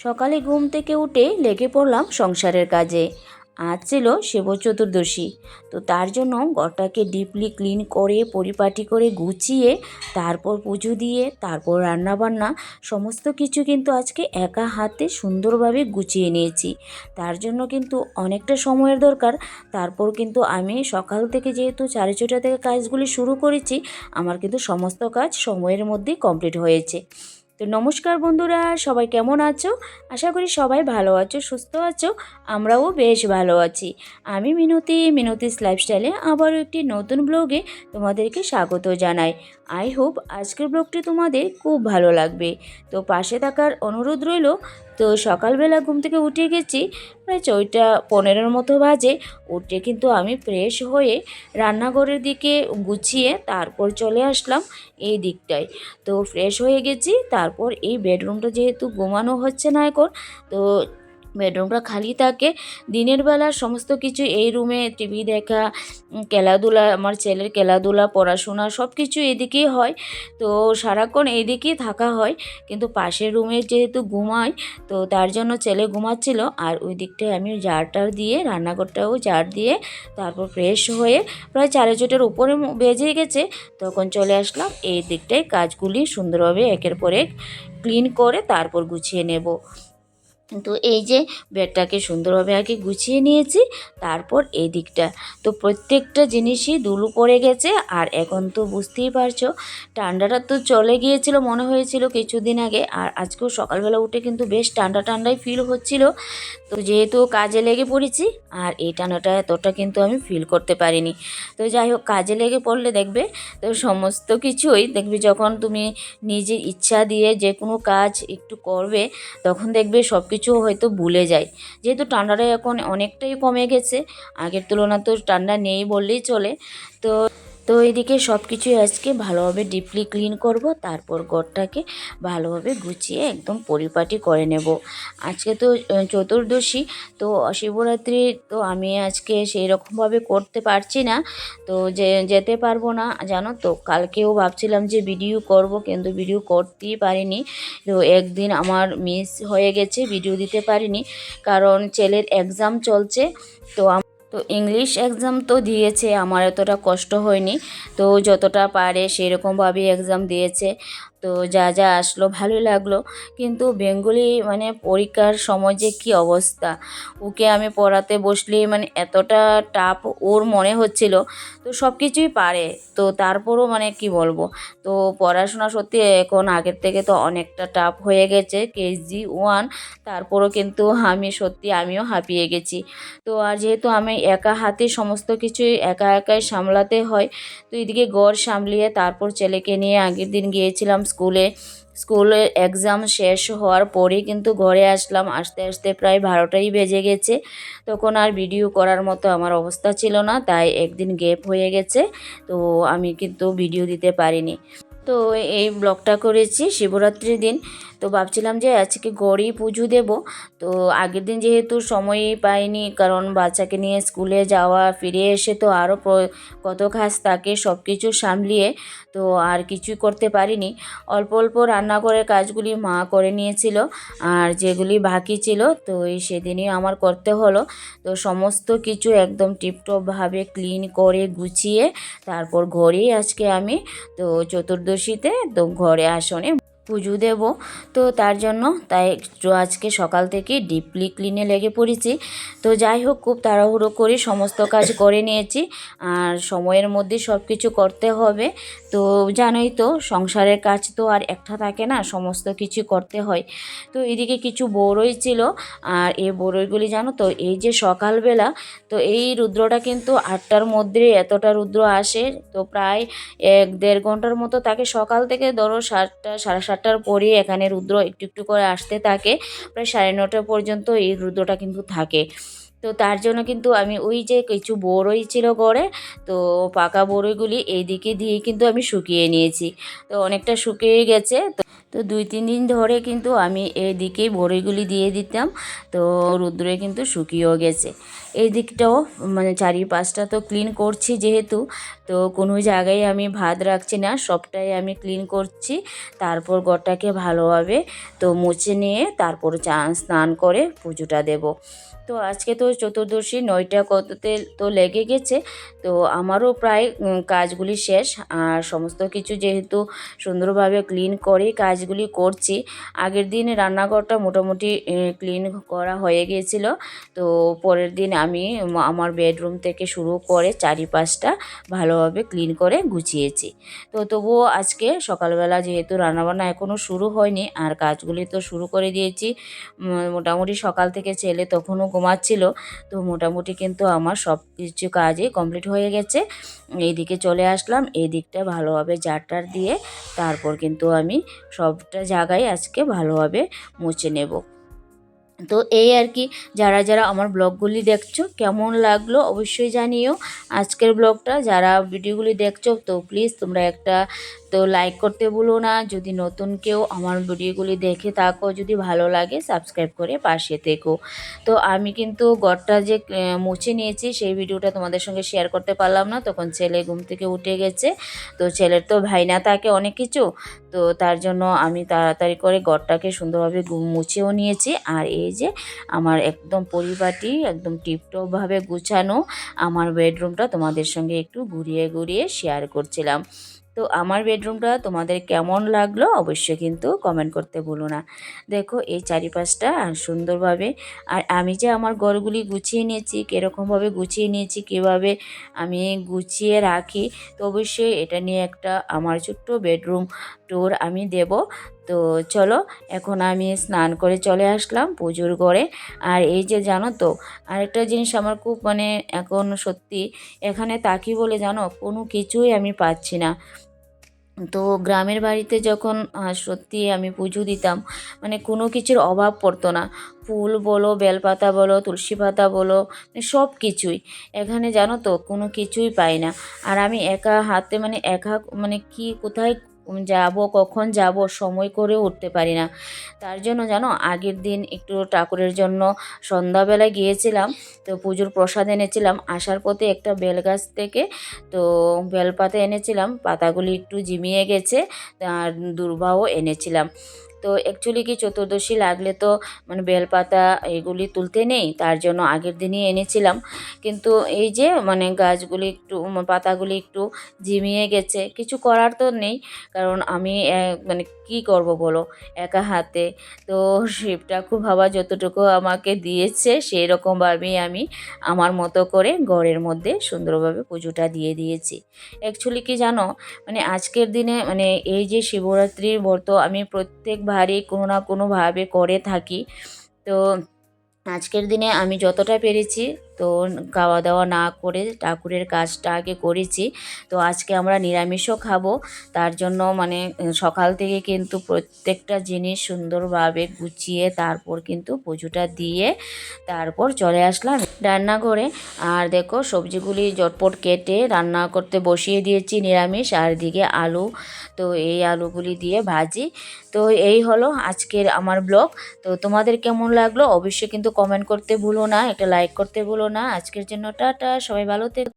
সকালে ঘুম থেকে উঠে লেগে পড়লাম সংসারের কাজে। আজ ছিল শিব চতুর্দশী। তো তার জন্য ঘরটাকে ডিপলি ক্লিন করে, পরিপাটি করে গুছিয়ে, তারপর পুজো দিয়ে, তারপর রান্নাবান্না, সমস্ত কিছু কিন্তু আজকে একা হাতে সুন্দরভাবে গুছিয়ে নিয়েছি। তার জন্য কিন্তু অনেকটা সময়ের দরকার। তারপর কিন্তু আমি সকাল থেকে যেহেতু সাড়ে ছটা থেকে কাজগুলি শুরু করেছি, আমার কিন্তু সমস্ত কাজ সময়ের মধ্যেই কমপ্লিট হয়েছে। তো নমস্কার বন্ধুরা, সবাই কেমন আছো? আশা করি সবাই ভালো আছো, সুস্থ আছো, আমরাও বেশ ভালো আছি। আমি মিনতি, মিনতিস লাইফস্টাইলে আবারও একটি নতুন ব্লগে তোমাদেরকে স্বাগত জানাই। আই হোপ আজকের ব্লগটি তোমাদের খুব ভালো লাগবে। তো পাশে থাকার অনুরোধ রইল, তো সকালবেলা ঘুম থেকে উঠে গেছি, প্রায় ছয়টা পনেরোর মতো বাজে, উঠে কিন্তু আমি ফ্রেশ হয়ে রান্নাঘরের দিকে গুছিয়ে তারপর চলে আসলাম এই দিকটায়। তো ফ্রেশ হয়ে গেছি, তারপর এই বেডরুমটা যেহেতু ঘুমানো হচ্ছে না এখন, তো বেডরুমটা খালি থাকে। দিনের বেলা সমস্ত কিছু এই রুমে টিভি দেখা খেলাধুলা, আমার ছেলের খেলাধুলা, পড়াশোনা সব কিছু এদিকেই হয়। তো সারাক্ষণ এইদিকেই থাকা হয়। কিন্তু পাশের রুমে যেহেতু ঘুমাই, তো তার জন্য ছেলে ঘুমাচ্ছিল। আর ওই দিকটায় আমি জারটার দিয়ে, রান্নাঘরটাও জার দিয়ে, তারপর ফ্রেশ হয়ে প্রায় চারে চোটের উপরে বেজে গেছে। তখন চলে আসলাম। এই দিকটায় কাজগুলি সুন্দরভাবে একের পর এক ক্লিন করে তারপর গুছিয়ে নেব। তো এই যে বেডটাকে সুন্দরভাবে আগে গুছিয়ে নিয়েছি, তারপর এই দিকটা। তো প্রত্যেকটা জিনিসই দুলু পড়ে গেছে আর এখন তো বুঝতেই পারছ, ঠান্ডাটা তো চলে গিয়েছিল, মনে হয়েছিল কিছুদিন আগে। আর আজকেও সকালবেলা উঠে কিন্তু বেশ ঠান্ডা ঠান্ডাই ফিল হচ্ছিল। তো যেহেতু কাজে লেগে পড়েছি, আর এই ঠান্ডাটা এতটা কিন্তু আমি ফিল করতে পারিনি। তো যাই হোক, কাজে লেগে পড়লে দেখবে, তো সমস্ত কিছুই দেখবে যখন তুমি নিজের ইচ্ছা দিয়ে যে কোনো কাজ একটু করবে, তখন দেখবে সব কিছু হয়তো ভুলে যায়। যেহেতু ঠান্ডাটা এখন অনেকটাই কমে গেছে, আগের তুলনায় তো ঠান্ডা নেই বললেই চলে। তো তো এইদিকে সব কিছুই আজকে ভালোভাবে ডিপলি ক্লিন করব, তারপর ঘরটাকে ভালোভাবে গুছিয়ে একদম পরিপাটি করে নেব। আজকে তো চতুর্দশী, তো শিবরাত্রি তো আমি আজকে সেই রকমভাবে করতে পারছি না, তো যে, যেতে পারব না, জানো তো? কালকেও ভাবছিলাম যে ভিডিও করব, কিন্তু ভিডিও করতেই পারিনি। তো একদিন আমার মিস হয়ে গেছে ভিডিও দিতে পারিনি, কারণ ছেলের এক্সাম চলছে, তো তো ইংলিশ এক্সাম তো দিয়েছে, আমার এতটা কষ্ট হয়নি। তো যতটা পারে সেরকমভাবেই এক্সাম দিয়েছে। তো যা যা আসলো ভালোই লাগল। কিন্তু বেঙ্গলি মানে পরীক্ষার সময় যে কী অবস্থা? ওকে আমি পড়াতে বসলেই মানে এতটা টাফ ওর মনে হচ্ছিল। তো সব কিছুই পারে। তো তারপরও মানে কি বলব? তো পড়াশোনা সত্যি এখন আগের থেকে তো অনেকটা টাফ হয়ে গেছে কেজি ওয়ান তারপরও কিন্তু আমি সত্যি আমিও হাঁপিয়ে গেছি। তো আর যেহেতু আমি একা হাতে সমস্ত কিছুই একা একাই সামলাতে হয়। তো এদিকে ঘর সামলিয়ে তারপর ছেলেকে নিয়ে আগের দিন গিয়েছিলাম স্কুলে। স্কুলের এক্সাম শেষ হওয়ার পরে কিন্তু ঘরে আসলাম। আসতে আসতে প্রায় বারোটাই বেজে গেছে। তখন আর ভিডিও করার মতো আমার অবস্থা ছিল না, তাই একদিন গ্যাপ হয়ে গেছে। তো আমি কিন্তু ভিডিও দিতে পারিনি। তো এই ব্লগটা করেছি শিবরাত্রির দিন। তো ভাবছিলাম যে আজকে গড়েই পুজো দেব। তো আগের দিন যেহেতু সময়ই পাইনি, কারণ বাচ্চাকে নিয়ে স্কুলে যাওয়া, ফিরে এসে তো আরও কত কাজ থাকে সব কিছু সামলিয়ে তো আর কিছুই করতে পারিনি। অল্প অল্প রান্নাঘরের কাজগুলি মা করে নিয়েছিল, আর যেগুলি বাকি ছিল তো সেদিনই আমার করতে হলো। তো সমস্ত কিছু একদম টিপটপভাবে ক্লিন করে গুছিয়ে তারপর ঘরেই আজকে আমি তো চতুর্দশীতে তো ঘরে আসনে পুজো দেব। তো তার জন্য তাই আজকে সকাল থেকে ডিপলি ক্লিনে লেগে পড়েছি। তো যাই হোক, খুব তাড়াহুড়ো করে সমস্ত কাজ করে নিয়েছি। আর সময়ের মধ্যে সব কিছু করতে হবে। তো জানোই তো, সংসারের কাজ তো আর একটা থাকে না, সমস্ত কিছু করতে হয়। তো এদিকে কিছু বড়ই ছিল। আর এই বড়ইগুলি জানো তো, এই যে সকালবেলা, তো এই রুদ্রটা কিন্তু আটটার মধ্যে এতটা রুদ্র আসে। তো প্রায় এক দেড় ঘণ্টার মতো তাকে সকাল থেকে ধরো সাতটা, সাড়ে সাতটার পরে এখানে রুদ্র একটু একটু করে আসতে থাকে। প্রায় সাড়ে নটা পর্যন্ত এই রুদ্রটা কিন্তু থাকে। তো তার জন্য কিন্তু আমি ওই যে কিছু বড়ই ছিল গড়ে তো পাকা বড়ইগুলি এই দিকে দিয়ে কিন্তু আমি শুকিয়ে নিয়েছি। তো অনেকটা শুকিয়ে গেছে। তো তো দুই তিন দিন ধরে কিন্তু আমি এদিকেই বড়ইগুলি দিয়ে দিতাম। তো রুদ্রে কিন্তু শুকিয়েও গেছে। এই দিকটাও মানে চারিপাশটা তো ক্লিন করছি যেহেতু, তো কোনো জায়গায় আমি ভাত রাখছি না, সবটাই আমি ক্লিন করছি, তারপর ঘরটাকে ভালোভাবে তো মুছে নিয়ে তারপর চান স্নান করে পুজোটা দেব। তো আজকে তো চতুর্দশী, নয়টা কততে তো লেগে গেছে, তো আমারও প্রায় কাজগুলি শেষ, আর সমস্ত কিছু যেহেতু সুন্দরভাবে ক্লিন করে কাজগুলি করছি, আগের দিন রান্নাঘরটা মোটামুটি ক্লিন করা হয়ে গিয়েছিল তো পরের দিন আমি আমার বেডরুম থেকে শুরু করে চারিপাশটা ভালোভাবে ক্লিন করে গুছিয়েছি। তো তবুও আজকে সকালবেলা যেহেতু রান্নাবান্না এখনও শুরু হয়নি, আর কাজগুলি তো শুরু করে দিয়েছি মোটামুটি সকাল থেকে ছেলে তখনও ঘুমাচ্ছিল, তো মোটামুটি কিন্তু আমার সব কিছু কাজই কমপ্লিট হয়ে গেছে। এইদিকে চলে আসলাম এই দিকটা ভালোভাবে জারটার দিয়ে তারপর কিন্তু আমি সবটা জায়গায় আজকে ভালোভাবে মুছে নেব। তো এই আর কি, যারা যারা আমার ব্লগগুলি দেখছ, কেমন লাগল অবশ্যই জানিও। আজকের ব্লগটা, যারা ভিডিওগুলি দেখছ, তো প্লিজ তোমরা একটা তো লাইক করতে ভুলো না। যদি নতুন কেউ আমার ভিডিওগুলি দেখে থাকো, যদি ভালো লাগে সাবস্ক্রাইব করে পাশে থেকো। তো আমি কিন্তু ঘরটা যে মুছে নিয়েছি, সেই ভিডিওটা তোমাদের সঙ্গে শেয়ার করতে পারলাম না। তখন ছেলে ঘুম থেকে উঠে গেছে। তো ছেলের তো ভাইনা থাকে অনেক কিছু। তো তার জন্য আমি তাড়াতাড়ি করে ঘরটাকে সুন্দরভাবে মুছেও নিয়েছি। আর এই যে আমার একদম পরিপাটি, একদম টিপটপভাবে গুছানো আমার বেডরুমটা তোমাদের সঙ্গে একটু ঘুরিয়ে ঘুরিয়ে শেয়ার করছিলাম। তো আমার বেডরুমটা তোমাদের কেমন লাগল অবশ্যই কিন্তু কমেন্ট করতে ভুলো না। দেখো এই চারিপাশটা আর সুন্দরভাবে, আর আমি যে আমার ঘরগুলি গুছিয়ে নিয়েছি, কীরকমভাবে গুছিয়ে নিয়েছি, কীভাবে আমি গুছিয়ে রাখি, তো অবশ্যই এটা নিয়ে একটা আমার ছোট্ট বেডরুম ট্যুর আমি দেব। তো চলো, এখন আমি স্নান করে চলে আসলাম পুজোর ঘরে। আর এই যে জানো তো, আরেকটা জিনিস আমার খুব মানে এখন সত্যি এখানে তাকি বলে জানো কোনো কিছুই আমি পাচ্ছি না। তো গ্রামের বাড়িতে যখন সত্যি আমি পুজো দিতাম মানে কোনো কিছুর অভাব পড়তো না। ফুল বলো, বেলপাতা বলো, তুলসী পাতা বলো মানে সব কিছুই। এখানে জানো তো, কোনো কিছুই পাই না। আর আমি একা হাতে মানে একা মানে কি, কোথায় যাব, কখন যাব, সময় করে উঠতে পারি না। তার জন্য জানো, আগের দিন একটু ঠাকুরের জন্য সন্ধ্যাবেলায় গিয়েছিলাম, তো পুজোর প্রসাদ এনেছিলাম। আসার পথে একটা বেল গাছ থেকে, তো বেলপাতা এনেছিলাম, পাতাগুলি একটু জিমিয়ে গেছে আর দুর্বাও এনেছিলাম। তো অ্যাকচুয়ালি কি চতুর্দশী লাগলে তো মানে বেলপাতা এগুলি তুলতে নেই, তার জন্য আগের দিনই এনেছিলাম। কিন্তু এই যে মানে গাছগুলি একটু, পাতাগুলি একটু ঝিমিয়ে গেছে, কিছু করার তো নেই। কারণ আমি মানে কি করব বলো, একা হাতে। তো শিবটা খুব ভাবা যতটুকু আমাকে দিয়েছে সেই রকমভাবেই আমি আমার মতো করে ঘরের মধ্যে সুন্দরভাবে পুজোটা দিয়ে দিয়েছি। অ্যাকচুয়ালি কি জানো মানে আজকের দিনে মানে এই যে শিবরাত্রির ব্রত আমি প্রত্যেকবারই কোনো না কোনোভাবে করে থাকি। তো আজকের দিনে আমি যতটা পেরেছি তো খাওয়া দাওয়া না করে ঠাকুরের কাজটা আগে করেছি। তো আজকে আমরা নিরামিষও খাব। তার জন্য মানে সকাল থেকে কিন্তু প্রত্যেকটা জিনিস সুন্দরভাবে গুছিয়ে তারপর কিন্তু পুজোটা দিয়ে তারপর চলে আসলাম রান্নাঘরে। আর দেখো সবজিগুলি জটপট কেটে রান্না করতে বসিয়ে দিয়েছি নিরামিষ আর দিকে আলু। তো এই আলুগুলি দিয়ে ভাজি। তো এই হলো আজকের আমার ব্লগ। তো তোমাদের কেমন লাগল অবশ্যই কিন্তু কমেন্ট করতে ভুলো না, একটা লাইক করতে ভুলো না। আজকের জন্য টাটা সবাই ভালো থেকো।